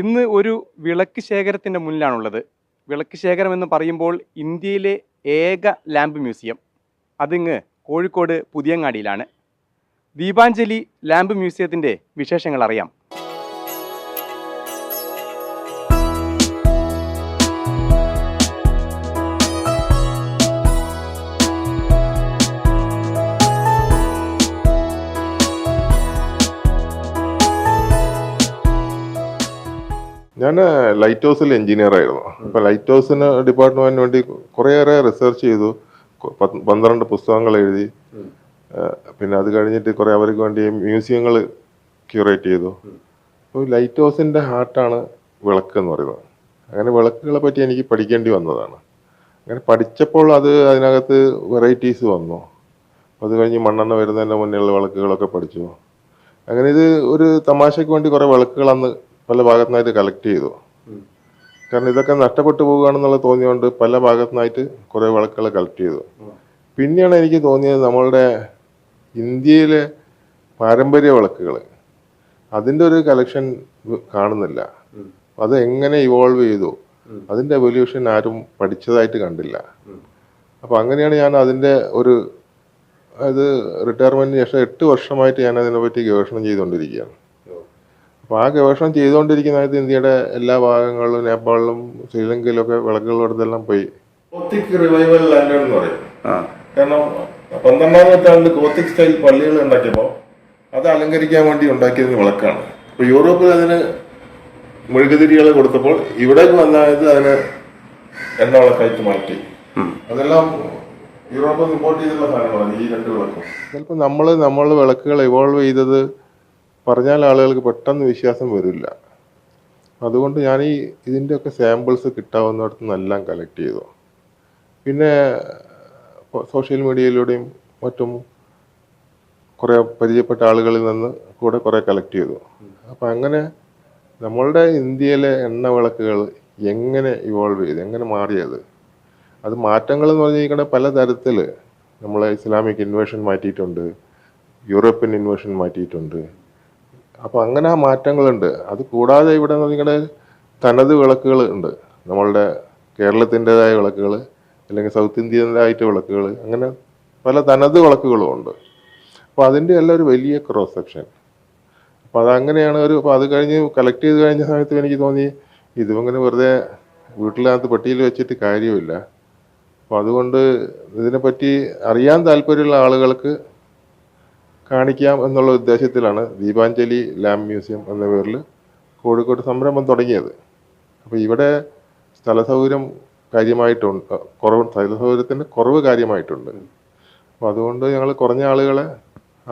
ഇന്ന് ഒരു വിളക്ക് ശേഖരത്തിന്റെ മുന്നിലാണുള്ളത്. വിളക്ക് ശേഖരം എന്ന് പറയുമ്പോൾ ഇന്ത്യയിലെ ഏക ലാമ്പ് മ്യൂസിയം. അതിങ്ങ് കോഴിക്കോട് പുതിയങ്ങാടിയിലാണ്. ദീപാഞ്ജലി ലാമ്പ് മ്യൂസിയത്തിന്റെ വിശേഷങ്ങൾ അറിയാം ഞാൻ ലൈറ്റ് ഹൗസിൽ എഞ്ചിനീയർ ആയിരുന്നു. അപ്പൊ ലൈറ്റ് ഹൗസിന് ഡിപ്പാർട്ട്മെന്റിന് വേണ്ടി കുറേയേറെ റിസർച്ച് ചെയ്തു. പന്ത്രണ്ട് പുസ്തകങ്ങൾ എഴുതി. പിന്നെ അത് കഴിഞ്ഞിട്ട് കുറെ അവർക്ക് വേണ്ടി മ്യൂസിയങ്ങൾ ക്യൂറേറ്റ് ചെയ്തു. അപ്പോൾ ലൈറ്റ് ഹൗസിന്റെ ഹാർട്ടാണ് വിളക്ക് എന്ന് പറയുന്നത്. അങ്ങനെ വിളക്കുകളെ പറ്റി എനിക്ക് പഠിക്കേണ്ടി വന്നതാണ്. അങ്ങനെ പഠിച്ചപ്പോൾ അത് അതിനകത്ത് വെറൈറ്റീസ് വന്നു. അത് കഴിഞ്ഞ് മണ്ണെണ്ണ വരുന്നതിന്റെ മുന്നേയുള്ള വിളക്കുകളൊക്കെ പഠിച്ചു. അങ്ങനെ ഇത് ഒരു തമാശയ്ക്ക് വേണ്ടി കുറേ വിളക്കുകൾ അന്ന് പല ഭാഗത്തുനിന്നായിട്ട് കളക്ട് ചെയ്തു. കാരണം ഇതൊക്കെ നഷ്ടപ്പെട്ടു പോകുകയാണെന്നുള്ള തോന്നിയുകൊണ്ട് പല ഭാഗത്തുനിന്നായിട്ട് കുറേ വിളക്കുകൾ കളക്ട് ചെയ്തു. പിന്നെയാണ് എനിക്ക് തോന്നിയത് നമ്മളുടെ ഇന്ത്യയിലെ പാരമ്പര്യ വിളക്കുകൾ അതിന്റെ ഒരു കളക്ഷൻ കാണുന്നില്ല. അത് എങ്ങനെ ഇവോൾവ് ചെയ്തു? അതിന്റെ എവല്യൂഷൻ ആരും പഠിച്ചതായിട്ട് കണ്ടില്ല. അപ്പോൾ അങ്ങനെയാണ് ഞാൻ അതിന്റെ ഒരു അതായത് റിട്ടയർമെന്റിന് ശേഷം എട്ട് വർഷമായിട്ട് ഞാൻ അതിനെപ്പറ്റി ഗവേഷണം ചെയ്തുകൊണ്ടിരിക്കുകയാണ്. അപ്പോൾ ആ ഗവേഷണം ചെയ്തുകൊണ്ടിരിക്കുന്നതായിട്ട് ഇന്ത്യയുടെ എല്ലാ ഭാഗങ്ങളിലും നേപ്പാളിലും ശ്രീലങ്കയിലും ഒക്കെ വിളക്കുകൾ പോയി. ഗോത്തിക് റിവൈവൽ ലാൻഡ് എന്ന് പറയും. കാരണം പന്ത്രണ്ടാം നൂറ്റാണ്ടിൽ ഗോത്തിക് സ്റ്റൈൽ പള്ളികൾ ഉണ്ടാക്കിയപ്പോൾ അത് അലങ്കരിക്കാൻ വേണ്ടി ഉണ്ടാക്കിയത് വിളക്കാണ്. അപ്പോൾ യൂറോപ്പിൽ അതിന് മെഴുകുതിരികൾ കൊടുത്തപ്പോൾ ഇവിടേക്ക് വന്നത് അതിന് എണ്ണ വിളക്കായിട്ട് മാറ്റി. അതെല്ലാം യൂറോപ്പിൽ നിന്ന് ഇമ്പോർട്ട് ചെയ്തുള്ള സാധനങ്ങളാണ് ഈ രണ്ട് വിളക്കും. ചിലപ്പോൾ നമ്മൾ നമ്മൾ വിളക്കുകൾ ഇവോൾവ് ചെയ്തത് പറഞ്ഞാൽ ആളുകൾക്ക് പെട്ടെന്ന് വിശ്വാസം വരില്ല. അതുകൊണ്ട് ഞാൻ ഈ ഇതിന്റെയൊക്കെ സാമ്പിൾസ് കിട്ടാവുന്നിടത്തു നിന്നെല്ലാം കളക്ട് ചെയ്തു. പിന്നെ സോഷ്യൽ മീഡിയയിലൂടെയും മറ്റും കുറേ പരിചയപ്പെട്ട ആളുകളിൽ നിന്ന് കൂടെ കുറേ കളക്ട് ചെയ്തു. അപ്പം അങ്ങനെ നമ്മളുടെ ഇന്ത്യയിലെ എണ്ണ വിളക്കുകൾ എങ്ങനെ ഇവോൾവ് ചെയ്ത് എങ്ങനെ മാറിയത്? അത് മാറ്റങ്ങൾ എന്ന് പറഞ്ഞിരിക്കുന്നത് പല തരത്തിൽ നമ്മളെ ഇസ്ലാമിക് ഇൻവേഷൻ മാറ്റിയിട്ടുണ്ട് യൂറോപ്യൻ ഇൻവേഷൻ മാറ്റിയിട്ടുണ്ട് അപ്പോൾ അങ്ങനെ ആ മാറ്റങ്ങളുണ്ട്. അത് കൂടാതെ ഇവിടെ നിങ്ങളുടെ തനത് വിളക്കുകൾ ഉണ്ട്. നമ്മളുടെ കേരളത്തിന്റെതായ വിളക്കുകൾ അല്ലെങ്കിൽ സൗത്ത് ഇന്ത്യന്റെതായിട്ട് വിളക്കുകൾ അങ്ങനെ പല തനത് വിളക്കുകളും ഉണ്ട്. അപ്പോൾ അതിന്റെ എല്ലാം ഒരു വലിയ ക്രോസ് സെക്ഷൻ അപ്പോൾ അതങ്ങനെയാണ് ഒരു അപ്പോൾ അത് കഴിഞ്ഞ് കളക്ട് ചെയ്ത് കഴിഞ്ഞ സമയത്ത് എനിക്ക് തോന്നി ഇതും ഇങ്ങനെ വെറുതെ വീട്ടിലകത്ത് പെട്ടിയിൽ വെച്ചിട്ട് കാര്യമില്ല അപ്പോൾ അതുകൊണ്ട് ഇതിനെപ്പറ്റി അറിയാൻ താല്പര്യമുള്ള ആളുകൾക്ക് കാണിക്കാം എന്നുള്ള ഉദ്ദേശത്തിലാണ് ദീപാഞ്ജലി ലാമ്പ് മ്യൂസിയം എന്ന പേരിൽ കോഴിക്കോട് സംരംഭം തുടങ്ങിയത്. അപ്പോൾ ഇവിടെ സ്ഥല സൗകര്യം കാര്യമായിട്ടുണ്ട് കുറവ് സ്ഥല സൗകര്യത്തിന്റെ കുറവ് കാര്യമായിട്ടുണ്ട്. അപ്പോൾ അതുകൊണ്ട് ഞങ്ങൾ കുറഞ്ഞ ആളുകളെ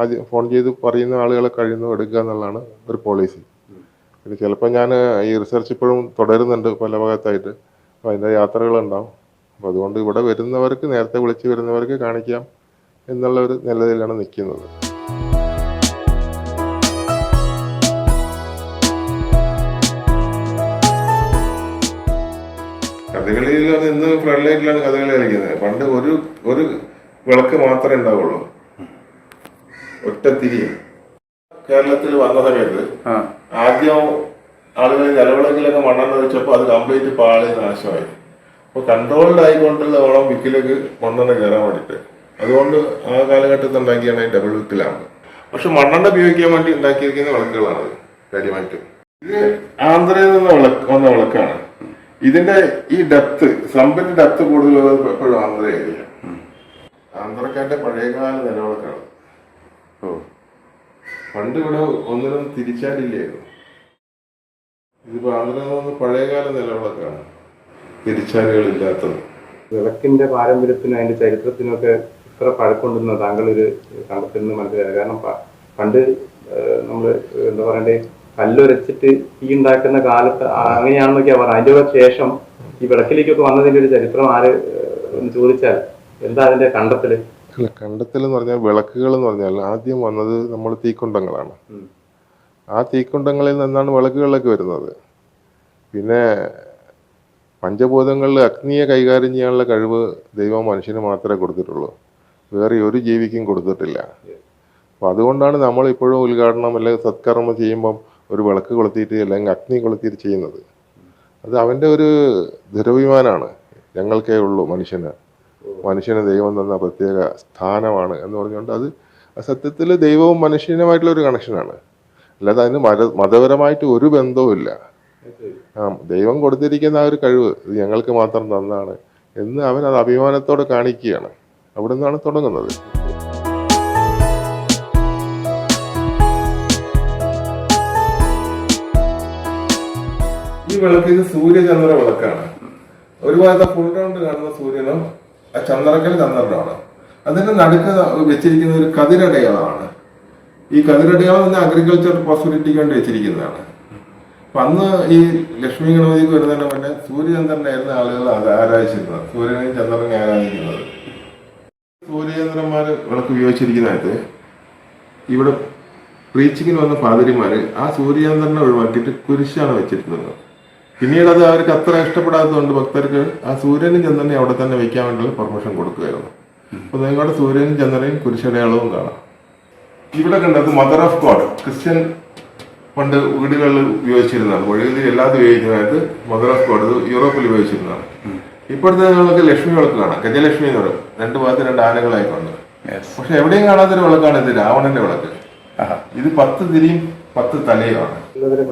ആദ്യം ഫോൺ ചെയ്ത് പറയുന്ന ആളുകളെ കഴിയുന്നു എടുക്കുക എന്നുള്ളതാണ് ഒരു പോളിസി. പിന്നെ ചിലപ്പോൾ ഞാൻ ഈ റിസർച്ച് ഇപ്പോഴും തുടരുന്നുണ്ട് പല ഭാഗത്തായിട്ട്. അപ്പോൾ അതിന്റെ യാത്രകളുണ്ടാവും. അപ്പോൾ അതുകൊണ്ട് ഇവിടെ വരുന്നവർക്ക് നേരത്തെ വിളിച്ച് വരുന്നവർക്ക് കാണിക്കാം എന്നുള്ള ഒരു നിലയിലാണ് നിൽക്കുന്നത്. കഥകളിയിൽ ഇന്ന് ഫ്രണ്ട് ലൈറ്റിലാണ് കഥകളി കളിക്കുന്നത്. പണ്ട് ഒരു ഒരു വിളക്ക് മാത്രമേ ഉണ്ടാവുള്ളൂ. ഒറ്റ തിരി. കേരളത്തിൽ വന്ന സമയത്ത് ആദ്യം ആളുകൾ നിലവിളക്കിലൊക്കെ മണ്ണെണ്ണ വെച്ചപ്പോൾ അത് കംപ്ലീറ്റ് പാളി നാശമായി. അപ്പോൾ കൺട്രോൾഡ് ആയിക്കൊണ്ടുള്ള ഓണം വിക്കിലേക്ക് മണ്ണെണ്ണ കയറാൻ വേണ്ടിയിട്ട്. അതുകൊണ്ട് ആ കാലഘട്ടത്തിൽ ഉണ്ടാക്കിയാണ് ഡബിൾ വിക്കിലാണ് പക്ഷെ മണ്ണെണ്ണ ഉപയോഗിക്കാൻ വേണ്ടി ഉണ്ടാക്കിയിരിക്കുന്ന വിളക്കുകളാണ് കാര്യമായിട്ടും. ഇത് ആന്ധ്രയിൽ നിന്ന് വിളക്ക് വന്ന വിളക്കാണ്. ഇതിന്റെ ഈ ഡെപ്ത് സ്ലംബിന്റെ ഡെപ്ത് കൂടുതലുള്ളത് എപ്പോഴും ആന്ധ്ര ഏരിയ ആന്ധ്രക്കാരുടെ പഴയകാല നിലവിളക്കാണ്. പണ്ട് ഇവിടെ ഒന്നിനും തിരിച്ചാടില്ലായിരുന്നു ഇതിപ്പോ ആന്ധ്ര പഴയകാല നിലവിളക്കാണ്. തിരിച്ചാലുകളില്ലാത്തത്. വിളക്കിന്റെ പാരമ്പര്യത്തിനും അതിന്റെ ചരിത്രത്തിനൊക്കെ ഇത്ര പഴക്കമുണ്ടെന്ന് താങ്കൾ ഒരു കണ്ടെത്തുന്നത് നിന്ന് മനസ്സിലായത് കാരണം പണ്ട് നമ്മൾ നമ്മൾ എന്താ പറയണ്ടേ കല്ലുരച്ചിട്ട് തീ ഉണ്ടാക്കുന്ന കാലത്ത് അങ്ങനെയാണെന്നൊക്കെ അങ്ങനെയാണെന്നൊക്കെയാ പറഞ്ഞത്. അതിന്റെ ഒക്കെ ശേഷം ഈ വിളക്കിലേക്കൊക്കെ വന്നതിന്റെ ഒരു ചരിത്രം ആര് എന്ന് ചോദിച്ചാൽ എന്താ അതിന്റെ കണ്ടെത്തൽ? അല്ല കണ്ടെത്തൽ എന്ന് പറഞ്ഞാൽ വിളക്കുകൾ എന്ന് പറഞ്ഞാൽ ആദ്യം വന്നത് നമ്മൾ തീക്കുണ്ടങ്ങളാണ്. ആ തീക്കുണ്ടങ്ങളിൽ നിന്നാണ് വിളക്കുകളിലൊക്കെ വരുന്നത്. പിന്നെ പഞ്ചഭൂതങ്ങളിൽ അഗ്നിയെ കൈകാര്യം ചെയ്യാനുള്ള കഴിവ് ദൈവം മനുഷ്യന് മാത്രമേ കൊടുത്തിട്ടുള്ളൂ. വേറെ ഒരു ജീവിക്കും കൊടുത്തിട്ടില്ല. അപ്പം അതുകൊണ്ടാണ് നമ്മൾ ഇപ്പോഴും ഉദ്ഘാടനം അല്ലെങ്കിൽ സത്കർമ്മം ചെയ്യുമ്പം ഒരു വിളക്ക് കൊളുത്തിയിട്ട് അല്ലെങ്കിൽ അഗ്നി കൊളുത്തിയിട്ട് ചെയ്യുന്നത്. അത് അവന്റെ ഒരു ദുരഭിമാനമാണ് ഞങ്ങൾക്കേ ഉള്ളൂ മനുഷ്യന്. മനുഷ്യന് ദൈവം തന്ന പ്രത്യേക സ്ഥാനമാണ് എന്ന് പറഞ്ഞുകൊണ്ട് അത് സത്യത്തിൽ ദൈവവും മനുഷ്യനുമായിട്ടുള്ള ഒരു കണക്ഷനാണ് അല്ലാതെ അതിന് മത മതപരമായിട്ട് ഒരു ബന്ധവുമില്ല ആ ദൈവം കൊടുത്തിരിക്കുന്ന ആ ഒരു കഴിവ് ഇത് ഞങ്ങൾക്ക് മാത്രം തന്നാണ് എന്ന് അവൻ അത് അഭിമാനത്തോടെ കാണിക്കുകയാണ്. അവിടെ നിന്നാണ് തുടങ്ങുന്നത്. വിളക്ക് ഇത് സൂര്യചന്ദ്ര വിളക്കാണ്. ഒരുപാട് ഫുൾ റൗണ്ട് കാണുന്ന സൂര്യനും ആ ചന്ദ്രക്കൽ ചന്ദ്രനാണ് അതിന്റെ നടുക്ക് വെച്ചിരിക്കുന്ന ഒരു കതിരടയാളമാണ് ഈ കതിരടയാളം തന്നെ അഗ്രികൾച്ചർ പോസിബിലിറ്റിക്ക് വേണ്ടി വെച്ചിരിക്കുന്നതാണ്. അപ്പൊ അന്ന് ഈ ലക്ഷ്മി ഗണപതിക്ക് വരുന്നതിന് മുന്നേ സൂര്യചന്ദ്രനായിരുന്നു ആളുകൾ ആരാധിച്ചിരുന്നത്. സൂര്യനെയും ചന്ദ്രനെ ആരാധിക്കുന്നത് സൂര്യചന്ദ്രന്മാര് വിളക്ക് ഉപയോഗിച്ചിരിക്കുന്നതായിട്ട് ഇവിടെ പ്രീച്ചിങ്ങിന് വന്ന പാതിരിമാര് ആ സൂര്യചന്ദ്രനെ ഒഴിവാക്കിയിട്ട് കുരിശാണ് വെച്ചിരുന്നത്. പിന്നീട് അത് അവർക്ക് അത്ര ഇഷ്ടപ്പെടാത്തതുകൊണ്ട് ഭക്തർക്ക് ആ സൂര്യനും ചന്ദ്രനെയും അവിടെ തന്നെ വെക്കാൻ വേണ്ടിയുള്ള പെർമിഷൻ കൊടുക്കുകയായിരുന്നു അപ്പൊ നിങ്ങളുടെ സൂര്യനും ചന്ദ്രനെയും കുരിശടയാളവും കാണാം. ഇവിടെ കണ്ടത് മദർ ഓഫ് ഗോഡ് ക്രിസ്ത്യൻ പണ്ട് വീടുകളിൽ ഉപയോഗിച്ചിരുന്നതാണ്. വഴികളിൽ എല്ലാതും ഉപയോഗിക്കുന്നതായത് മദർ ഓഫ് ഗോഡ് യൂറോപ്പിൽ ഉപയോഗിച്ചിരുന്നതാണ്. ഇപ്പോഴത്തെ നിങ്ങൾക്ക് ലക്ഷ്മി വിളക്ക് കാണാം. ഗജലക്ഷ്മി എന്ന് പറയും. രണ്ട് ഭാഗത്ത് രണ്ട് ആനകളായിക്കൊണ്ട് പക്ഷെ എവിടെയും കാണാത്തൊരു വിളക്കാണ് ഇത് രാവണന്റെ വിളക്ക്. ഇത് പത്ത് തിരിയും പത്ത് തലയുമാണ്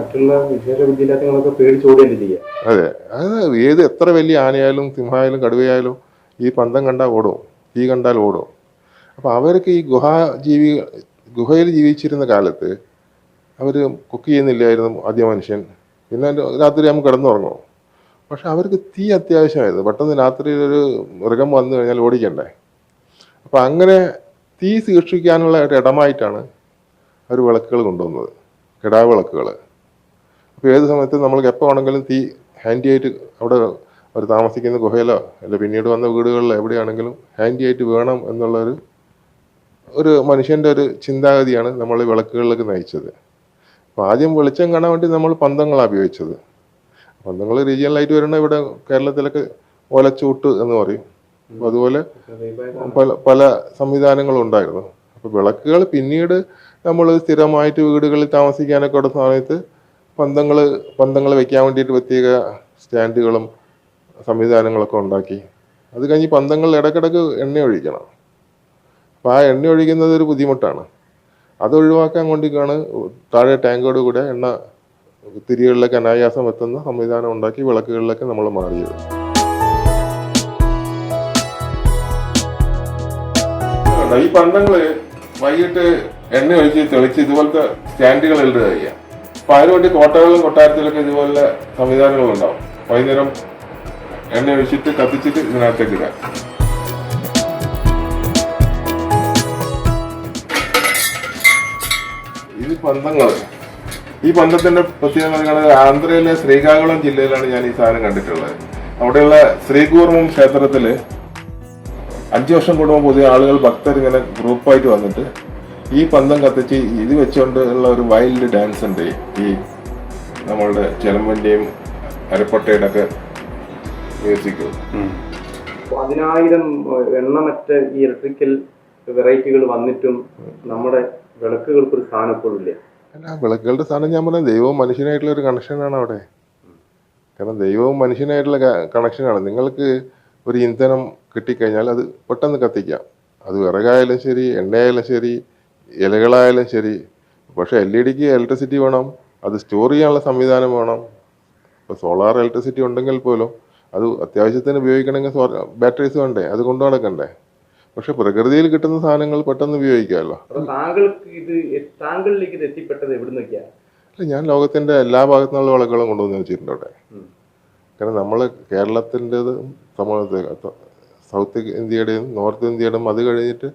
മറ്റുള്ള വിശേഷ വിദ്യാഭ്യാസങ്ങളൊക്കെ പേടിച്ചോടുകയല്ലേ ചെയ്യുക അതെ. അത് ഏത് എത്ര വലിയ ആനയായാലും സിംഹമായാലും കടുവയായാലും ഈ പന്തം കണ്ടാൽ ഓടും. തീ കണ്ടാൽ ഓടും. അപ്പോൾ അവർക്ക് ഈ ഗുഹാ ജീവി ഗുഹയിൽ ജീവിച്ചിരുന്ന കാലത്ത് അവർ കുക്ക് ചെയ്യുന്നില്ലായിരുന്നു ആദ്യ മനുഷ്യൻ. പിന്നെ രാത്രി നമ്മൾ കിടന്നുറങ്ങും. പക്ഷെ അവർക്ക് തീ അത്യാവശ്യമായിരുന്നു. പെട്ടെന്ന് രാത്രി ഒരു മൃഗം വന്നു കഴിഞ്ഞാൽ ഓടിക്കണ്ടേ? അപ്പം അങ്ങനെ തീ സൂക്ഷിക്കാനുള്ള ഒരു ഇടമായിട്ടാണ് അവർ വിളക്കുകൾ കൊണ്ടുവന്നത്. കിടാവ് വിളക്കുകൾ അപ്പോൾ ഏത് സമയത്തും നമ്മൾക്ക് എപ്പോൾ ആണെങ്കിലും തീ ഹാൻഡി ആയിട്ട് അവിടെ അവർ താമസിക്കുന്ന ഗുഹയിലോ അല്ല പിന്നീട് വന്ന വീടുകളിലോ എവിടെയാണെങ്കിലും ഹാൻഡി ആയിട്ട് വേണം എന്നുള്ളൊരു ഒരു മനുഷ്യന്റെ ഒരു ചിന്താഗതിയാണ് നമ്മൾ വിളക്കുകളിലേക്ക് നയിച്ചത്. അപ്പോൾ ആദ്യം വെളിച്ചം കാണാൻ വേണ്ടി നമ്മൾ പന്തങ്ങളാണ് ഉപയോഗിച്ചത്. പന്തങ്ങൾ റീജിയണലായിട്ട് വരുന്ന ഇവിടെ കേരളത്തിലൊക്കെ ഓലച്ചൂട്ട് എന്ന് പറയും. അതുപോലെ പല പല സംവിധാനങ്ങളും ഉണ്ടായിരുന്നു. അപ്പോൾ വിളക്കുകൾ പിന്നീട് നമ്മൾ സ്ഥിരമായിട്ട് വീടുകളിൽ താമസിക്കാനൊക്കെ ഉള്ള സമയത്ത് പന്തങ്ങൾ പന്തങ്ങൾ വെക്കാൻ വേണ്ടിയിട്ട് പ്രത്യേക സ്റ്റാൻഡുകളും സംവിധാനങ്ങളൊക്കെ ഉണ്ടാക്കി. അത് കഴിഞ്ഞ് പന്തങ്ങളിൽ ഇടയ്ക്കിടയ്ക്ക് എണ്ണ ഒഴിക്കണം. അപ്പോൾ ആ എണ്ണ ഒഴിക്കുന്നത് ഒരു ബുദ്ധിമുട്ടാണ്. അത് ഒഴിവാക്കാൻ വേണ്ടിയിട്ടാണ് താഴെ ടാങ്കോട് കൂടെ എണ്ണ തിരികളിലേക്ക് അനായാസം എത്തുന്ന സംവിധാനം ഉണ്ടാക്കി വിളക്കുകളിലേക്ക് നമ്മൾ മാറിയത്. ഈ പന്തങ്ങൾ വൈകിട്ട് എണ്ണ ഒഴിച്ച് തെളിച്ച് ഇതുപോലത്തെ സ്റ്റാൻഡുകൾ ഇടുക ചെയ്യാം. അപ്പൊ അതിനുവേണ്ടി കോട്ടകളിലും കൊട്ടാരത്തിലൊക്കെ ഇതുപോലെ സംവിധാനങ്ങൾ ഉണ്ടാവും. വൈകുന്നേരം എണ്ണ ഒഴിച്ചിട്ട് കത്തിച്ചിട്ട് ഇതിനകത്തേക്ക് ഇടാം. ഇത് പന്തങ്ങൾ. ഈ പന്തത്തിന്റെ പ്രത്യേകത ആന്ധ്രയിലെ ശ്രീകാകുളം ജില്ലയിലാണ് ഞാൻ ഈ സാധനം കണ്ടിട്ടുള്ളത്. അവിടെയുള്ള ശ്രീകൂർമ്മം ക്ഷേത്രത്തിൽ അഞ്ചു വർഷം കൂടുമ്പോൾ പുതിയ ആളുകൾ ഭക്തർ ഇങ്ങനെ ഗ്രൂപ്പായിട്ട് വന്നിട്ട് ഈ പന്തം കത്തിച്ച് ഇത് വെച്ചുകൊണ്ട് ഉള്ള ഒരു വൈൽഡ് ഡാൻസ് ഉണ്ട് ഈ നമ്മളുടെ ചെലമ്പന്റെയും അരപ്പട്ടയുടെ ഒക്കെ മ്യൂസിക് പതിനായിരം എണ്ണമറ്റ ഈ ഇലക്ട്രിക്കൽ വെറൈറ്റികൾ വന്നിട്ടും നമ്മുടെ വിളക്കുകൾക്ക് ഒരു സ്ഥാനം ഇപ്പോഴും ഇല്ലേ. അല്ല വിളക്കുകളുടെ സ്ഥാനം ഞാൻ പറഞ്ഞ ദൈവവും മനുഷ്യനായിട്ടുള്ള ഒരു കണക്ഷനാണ് അവിടെ. കാരണം ദൈവവും മനുഷ്യനായിട്ടുള്ള കണക്ഷനാണ് നിങ്ങൾക്ക് ഒരു ഇന്ധനം കിട്ടിക്കഴിഞ്ഞാൽ അത് പെട്ടെന്ന് കത്തിക്കാം. അത് വിറകായാലും ശരി എണ്ണയായാലും ശരി ഇലകളായാലും ശരി. പക്ഷേ എൽ ഇ ഡിക്ക് ഇലക്ട്രിസിറ്റി വേണം അത് സ്റ്റോർ ചെയ്യാനുള്ള സംവിധാനം വേണം. ഇപ്പോൾ സോളാർ ഇലക്ട്രിസിറ്റി ഉണ്ടെങ്കിൽ പോലും അത് അത്യാവശ്യത്തിന് ഉപയോഗിക്കണമെങ്കിൽ ബാറ്ററീസ് വേണ്ടേ? അത് കൊണ്ടു നടക്കണ്ടേ? പക്ഷെ പ്രകൃതിയിൽ കിട്ടുന്ന സാധനങ്ങൾ പെട്ടെന്ന് ഉപയോഗിക്കാമല്ലോ. താങ്കൾക്ക് ഇത് താങ്കളിലേക്ക് ഇത് എത്തിപ്പെട്ടത് എവിടുന്നൊക്കെയാ? അല്ല ഞാൻ ലോകത്തിന്റെ എല്ലാ ഭാഗത്തുനിന്നുള്ള വിളകളും കൊണ്ടുവന്ന് വെച്ചിട്ടുണ്ട് അവിടെ. കാരണം നമ്മൾ കേരളത്തിന്റെതും സമൂഹത്തെ സൗത്ത് ഇന്ത്യയുടെയും നോർത്ത് ഇന്ത്യയുടെയും അത് കഴിഞ്ഞിട്ട്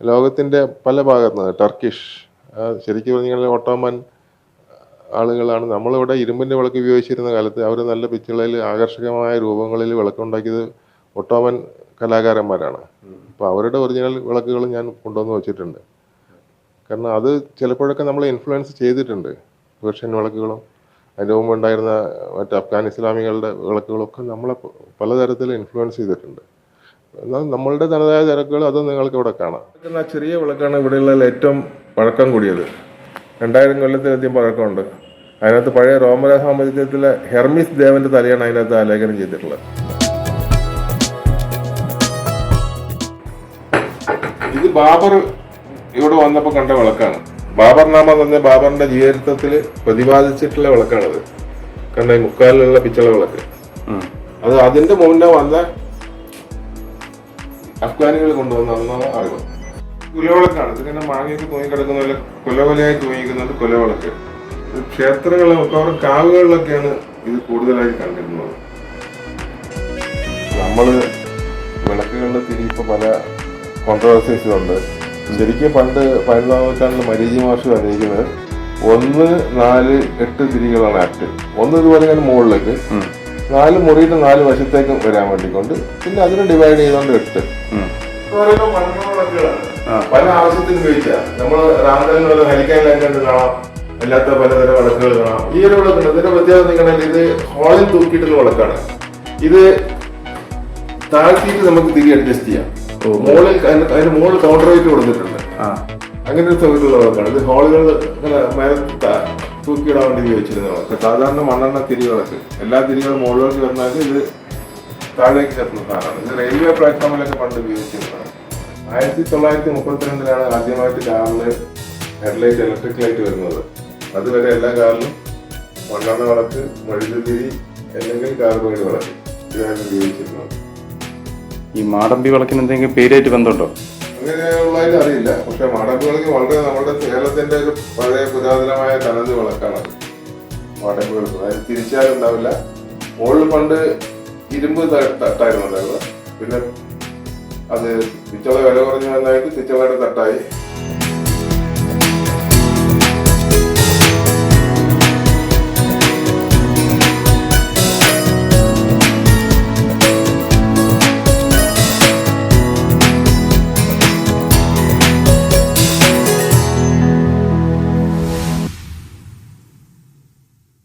ലോകത്തിന്റെ പല ഭാഗത്തു നിന്ന് ടർക്കിഷ് ശരിക്കും പറഞ്ഞാൽ ഓട്ടോമൻ ആളുകളാണ്. നമ്മളിവിടെ ഇരുമ്പിന്റെ വിളക്ക് ഉപയോഗിച്ചിരുന്ന കാലത്ത് അവർ നല്ല പിച്ചുകളിൽ ആകർഷകമായ രൂപങ്ങളിൽ വിളക്കുണ്ടാക്കിയത് ഒട്ടോമൻ കലാകാരന്മാരാണ്. അപ്പോൾ അവരുടെ ഒറിജിനൽ വിളക്കുകൾ ഞാൻ കൊണ്ടുവന്ന് വെച്ചിട്ടുണ്ട്. കാരണം അത് ചിലപ്പോഴൊക്കെ നമ്മളെ ഇൻഫ്ലുവൻസ് ചെയ്തിട്ടുണ്ട്. പേർഷ്യൻ വിളക്കുകളും അതിന്റെ മുമ്പ് ഉണ്ടായിരുന്ന മറ്റ് അഫ്ഗാൻ ഇസ്ലാമികളുടെ വിളക്കുകളൊക്കെ നമ്മളെ പലതരത്തിൽ ഇൻഫ്ലുവൻസ് ചെയ്തിട്ടുണ്ട്. എന്നാൽ നമ്മളുടെ തനതായ തിരക്കുകൾ അത് നിങ്ങൾക്ക് ഇവിടെ കാണാം. ആ ചെറിയ വിളക്കാണ് ഇവിടെയുള്ള ഏറ്റവും പഴക്കം കൂടിയത്. രണ്ടായിരം കൊല്ലത്തിലധികം പഴക്കമുണ്ട്. അതിനകത്ത് പഴയ റോമര സാമ്രാജ്യത്തിലെ ഹെർമിസ് ദേവന്റെ തലയാണ് അതിനകത്ത് ആലേഖനം ചെയ്തിട്ടുള്ളത്. ഇത് ബാബർ ഇവിടെ വന്നപ്പോൾ കണ്ട വിളക്കാണ്. ബാബർ നാമ എന്ന് പറഞ്ഞ ബാബറിന്റെ ജീവിതത്തിൽ പ്രതിപാദിച്ചിട്ടുള്ള വിളക്കാണത്. കണ്ട ഈ മുക്കാലിലുള്ള പിച്ചള വിളക്ക്. അത് അതിന്റെ മുന്നേ വന്ന അഫ്ഗാനികൾ കൊണ്ടുവന്നതെന്നാണ് അറിവ്. കുലവിളക്കാണ്. ഇതിങ്ങനെ മാങ്ങയൊക്കെ തൂങ്ങി കിടക്കുന്ന പോലെ കൊലകൊലയായി തൂങ്ങിക്കുന്നത് കുലവിളക്ക്. ഇത് ക്ഷേത്രങ്ങളിൽ മിക്കവാറും കാവുകളിലൊക്കെയാണ് ഇത് കൂടുതലായി കണ്ടിരുന്നത്. നമ്മൾ വിളക്കുകളുടെ തിരി ഇപ്പൊ പല കോൺട്രവേഴ്സീസും ഉണ്ട്. ശരിക്കും പണ്ട് പതിനൊന്നാം നൂറ്റാണ്ടിൽ മരീചി മാഷ് അറിയിക്കുന്നത് ഒന്ന് നാല് എട്ട് തിരികളാണ് ആക്ട്. ഒന്ന് ഇതുപോലെ തന്നെ മുകളിലേക്ക്. നാല് മുറിയിട്ട് നാല് വശത്തേക്കും വരാൻ വേണ്ടിക്കൊണ്ട് പിന്നെ അതിനെ ഡിവൈഡ് ചെയ്തുകൊണ്ട് എട്ട്. പല ആവശ്യത്തിന് ഉപയോഗിച്ച. നമ്മൾ റാന്തലിനുള്ള ഹരിക്കാൻ കാണാം. അല്ലാത്ത പലതരം വിളക്കുകൾ കാണാം. ഈ ഒരു വിളക്കുണ്ട് ഇതിന്റെ പ്രത്യേകത നിങ്ങളുടെ ഇത് ഹോളിൽ തൂക്കിയിട്ടുള്ള വിളക്കാണ് ഇത് താഴ്ത്തിയിട്ട് നമുക്ക് തിരി അഡ്ജസ്റ്റ് ചെയ്യാം. മുകളിൽ അതിന്റെ മോളിൽ കൗണ്ടർ വെയിറ്റ് കൊടുത്തിട്ടുണ്ട്. ആ. അങ്ങനെ ഒരു സൗകര്യമുള്ള വിളക്കാണ് ഇത് മേലെ തൂക്കിയിടാൻ വേണ്ടി ഉപയോഗിച്ചിരുന്ന വിളക്ക് സാധാരണ മണ്ണെണ്ണ തിരി വിളക്ക് എല്ലാ തിരികളും മുകളിലേക്ക് വന്നാൽ ഇത് താഴേക്ക് ചേർന്ന സാധനമാണ്. ഇത് റെയിൽവേ പ്ലാറ്റ്ഫോമിലൊക്കെ പണ്ട് ഉപയോഗിച്ചിരുന്നതാണ്. ആയിരത്തി തൊള്ളായിരത്തി മുപ്പത്തിരണ്ടിലാണ് ആദ്യമായിട്ട് കാറിൽ ഹെഡ്ലൈറ്റ് ഇലക്ട്രിക് ലൈറ്റ് വരുന്നത്. അതുവരെ എല്ലാ കാറിലും മണ്ണെണ്ണ വിളക്ക് വഴുതുതിരി അല്ലെങ്കിൽ കാർബൈഡ് വിളക്ക് ഇതാണ് ഉപയോഗിച്ചിരുന്നത്. ഈ മാടമ്പി വിളക്കിന് എന്തെങ്കിലും പേരായിട്ട് ബന്ധമുണ്ടോ? അങ്ങനെയുള്ളതിൽ അറിയില്ല. പക്ഷെ മാടമ്പി വിളക്ക് വളരെ നമ്മുടെ കേരളത്തിന്റെ ഒരു പഴയ പുരാതനമായ തനത് വിളക്കാണ് മാടമ്പി വിളക്ക്. അതായത് തിരിച്ചാലുണ്ടാവില്ല. മുകളിൽ പണ്ട് ഇരുമ്പ് തട്ടായിരുന്നു ഉണ്ടായിരുന്നത്. പിന്നെ അത് പിച്ചള വില കുറഞ്ഞു വന്നായിട്ട് പിച്ചളയുടെ തട്ടായി.